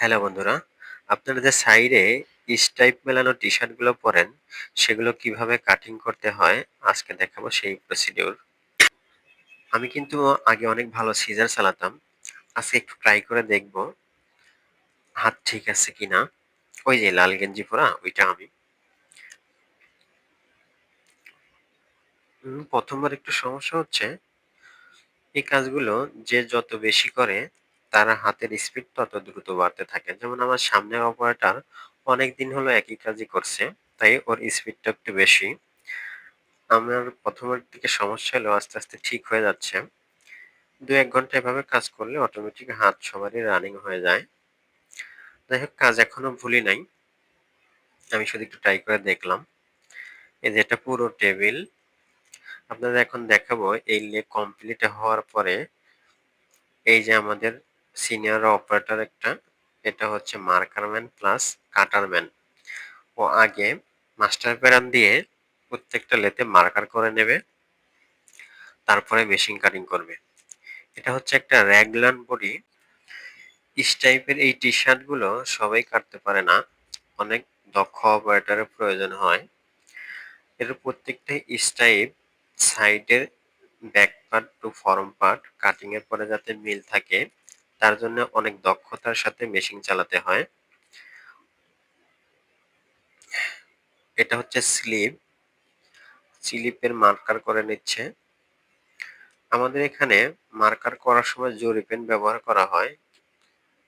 Hello বন্ধুরা, আপনারা যে সাইডে স্ট্রাইপ মেলানো টি-শার্টগুলো পরেন, সেগুলো কীভাবে কাটিং করতে হয় আজকে দেখাবো সেই প্রসিডিউর। আমি কিন্তু আগে অনেক ভালো সিজার চালাতাম। আজকে একটু ট্রাই করে দেখব হাত ঠিক আছে কিনা। ওই যে লাল গেঞ্জি পরা ওইটা আমি। প্রথমবার একটু সমস্যা হচ্ছে এই কাজগুলো যে যত বেশি করে তার হাতের স্পিড তত দ্রুত বাড়তে থাকে। যেমন আমার সামনের অপারেটর অনেক দিন হলো একই কাজই করছে, তাই ওর স্পিডটা একটু বেশি। আমার প্রথমের দিকে সমস্যা হলো আস্তে আস্তে ঠিক হয়ে যাচ্ছে। দু এক ঘণ্টা এভাবে কাজ করলে অটোমেটিক হাত সবারই রানিং হয়ে যায়। যাই হোক, কাজ এখনও ভুলি নাই। আমি শুধু একটু ট্রাই করে দেখলাম। এই যে এটা পুরো টেবিল আপনাদের এখন দেখাবো এই লে কমপ্লিট হওয়ার পরে এই যে আমাদের সিনিয়র অপারেটর একটা, এটা হচ্ছে মার্কারম্যান প্লাস কাটারম্যান ও আগে মাস্টার প্যারান দিয়ে প্রত্যেকটা লেতে মার্কার করে নেবে, তারপরে মেশিন কাটিং করবে। এটা হচ্ছে একটা র্যাগলান বডি ইস টাইপের এই টি শার্টগুলো সবাই কাটতে পারে না, অনেক দক্ষ অপারেটরের প্রয়োজন হয়। এর প্রত্যেকটা স্টাইপ সাইডের back part to front part cutting এর পরে যাতে মিল থাকে তার জন্য অনেক দক্ষতার সাথে মেশিন চালাতে হয়। এটা হচ্ছে স্লিপ স্লিপের মার্কার করে নিচ্ছে। আমাদের এখানে মার্কার করার সময় জরি পেন ব্যবহার করা হয়,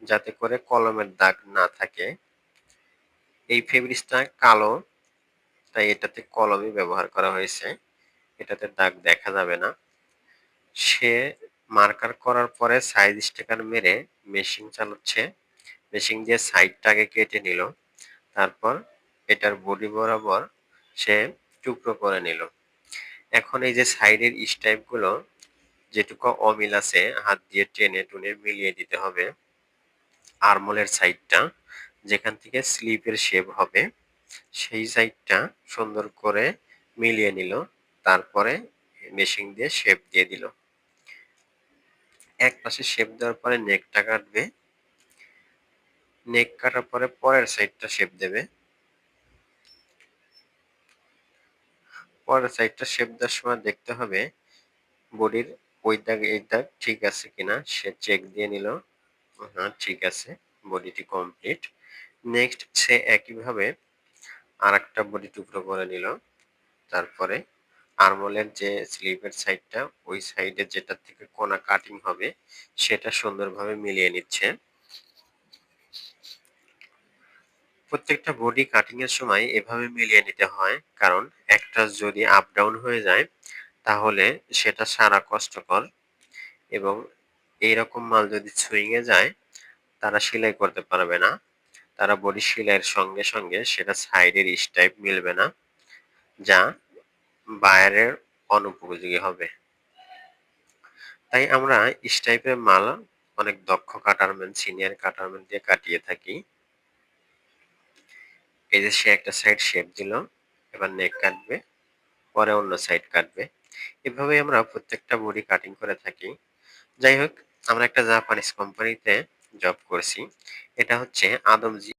যাতে করে কলমের দাগ না থাকে। এই ফেব্রিক্সটা কালো, তাই এটাতে কলমই ব্যবহার করা হয়েছে। এটাতে দাগ দেখা যাবে না। সে মার্কার করার পরে সাইজ স্টিকার মেরে মেশিন চালাচ্ছে। মেশিন দিয়ে সাইডটাকে কেটে নিল। তারপর এটার বডি বরাবর সে টুকরো করে নিল। এখন এই যে সাইডের স্টাইপগুলো যেটুকু অমিল আছে, হাত দিয়ে টেনে টুনে মিলিয়ে দিতে হবে। আরমোলের সাইডটা, যেখান থেকে স্লিপের শেপ হবে, সেই সাইডটা সুন্দর করে মিলিয়ে নিল। তারপরে মেশিন দিয়ে শেপ দিয়ে দিল। এক পাশে শেপ দেওয়ার পরে নেকটা কাটবে। নেক কাটার পরে পরের সাইডটা শেপ দেবে। পরের সাইডটা শেপ দেওয়ার সময় দেখতে হবে বডির ওই দাগ, এই দাগ ঠিক আছে কিনা, সে চেক দিয়ে নিল। হ্যাঁ ঠিক আছে বডিটি কমপ্লিট নেক্সট সে একইভাবে আর একটা বডি টুকরো করে নিল। তারপরে আরমোলের যে স্লিপের সাইডটা ওই সাইডে যেটা থেকে কোনা কাটিং হবে, সেটা সুন্দরভাবে মিলিয়ে নিচ্ছে। প্রত্যেকটা বডি কাটিং এর সময় এভাবে মিলিয়ে নিতে হয়, কারণ একটা যদি আপ ডাউন হয়ে যায়, তাহলে সেটা সারা কষ্টকর এবং এইরকম মাল যদি সুইং এ যায়, তারা সেলাই করতে পারবে না। তারা বডি সেলাইয়ের সঙ্গে সঙ্গে সেটা সাইডের স্টাইপ মিলবে না, যা বায়ারের অনুপযোগী হবে। তাই আমরা স্টাইপের মাল অনেক দক্ষ কাটারম্যান সিনিয়র কাটারম্যান দিয়ে কাটিয়ে থাকি। এই যে সে একটা সাইড শেপ দিল, এবার নেক কাটবে, পরে অন্য সাইড কাটবে। এভাবে আমরা প্রত্যেকটা বডি কাটিং করে থাকি। যাই হোক, আমরা একটা জাপানিজ কোম্পানিতে জব করছি। এটা হচ্ছে আদমজি